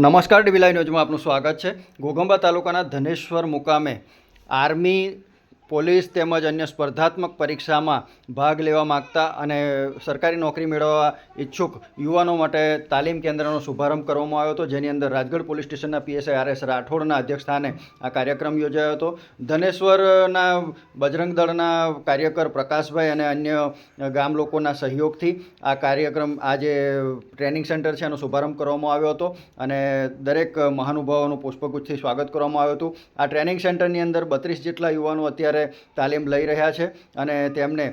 નમસ્કાર ડીવી લાઈવ ન્યૂઝમાં આપનું સ્વાગત છે. ઘોઘંબા તાલુકાના ધનેશ્વર મુકામે આર્મી પોલીસ તેમજ અન્ય સ્પર્ધાત્મક પરીક્ષામાં ભાગ લેવા માગતા અને સરકારી નોકરી મેળવવા ઈચ્છુક યુવાનો માટે તાલીમ કેન્દ્રનો શુભારંભ કરવામાં આવ્યો હતો. જેની અંદર રાજગઢ પોલીસ સ્ટેશનના પીએસઆઈ આર એસ રાઠોડના અધ્યક્ષસ્થાને આ કાર્યક્રમ યોજાયો હતો. ધનેશ્વરના બજરંગ દળના કાર્યકર પ્રકાશભાઈ અને અન્ય ગામ લોકોના સહયોગથી આ કાર્યક્રમ આ જે ટ્રેનિંગ સેન્ટર છે, એનો શુભારંભ કરવામાં આવ્યો હતો અને દરેક મહાનુભાવોનું પુષ્પગુચ્છથી સ્વાગત કરવામાં આવ્યું હતું. આ ટ્રેનિંગ સેન્ટરની અંદર બત્રીસ જેટલા યુવાનો અત્યારે તાલીમ લઈ રહ્યા છે અને તેમને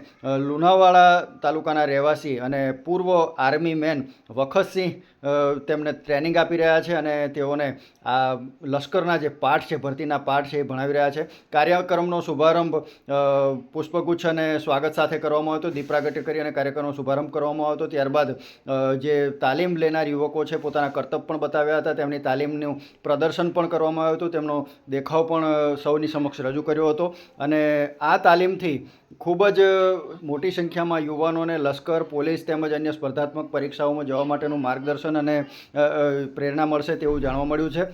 લુણાવાડા તાલુકાના રહેવાસી અને પૂર્વ આર્મી મેન વખતસિંહ તેમને ટ્રેનિંગ આપી રહ્યા છે અને તેઓને આ લશ્કરના જે પાઠ છે, ભરતીના પાઠ છે એ ભણાવી રહ્યા છે. કાર્યક્રમનો શુભારંભ પુષ્પગુચ્છ અને સ્વાગત સાથે કરવામાં આવ્યો હતો. દીપ કરી અને કાર્યક્રમનો શુભારંભ કરવામાં આવ્યો હતો. ત્યારબાદ જે તાલીમ લેનાર યુવકો છે, પોતાના કરતબ પણ બતાવ્યા હતા. તેમની તાલીમનું પ્રદર્શન પણ કરવામાં આવ્યું હતું. તેમનો દેખાવ પણ સૌની સમક્ષ રજૂ કર્યો હતો અને આ તાલીમથી ખૂબ જ મોટી સંખ્યામાં યુવાનોને લશ્કર, પોલીસ તેમજ અન્ય સ્પર્ધાત્મક પરીક્ષાઓમાં જવા માટેનું માર્ગદર્શન અને પ્રેરણા મળશે તેવું જાણવા મળ્યું છે.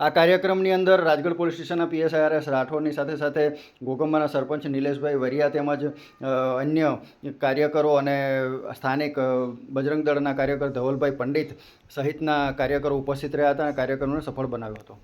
આ કાર્યક્રમની અંદર રાજગઢ પોલીસ સ્ટેશનના પીએસઆઈઆરએસ આર રાઠોડની સાથે સાથે ગોગંબાના સરપંચ નિલેશભાઈ વરિયા તેમજ અન્ય કાર્યકરો અને સ્થાનિક બજરંગ દળના કાર્યકર ધવલભાઈ પંડિત સહિતના કાર્યકરો ઉપસ્થિત રહ્યા હતા અને કાર્યક્રમને સફળ બનાવ્યો હતો.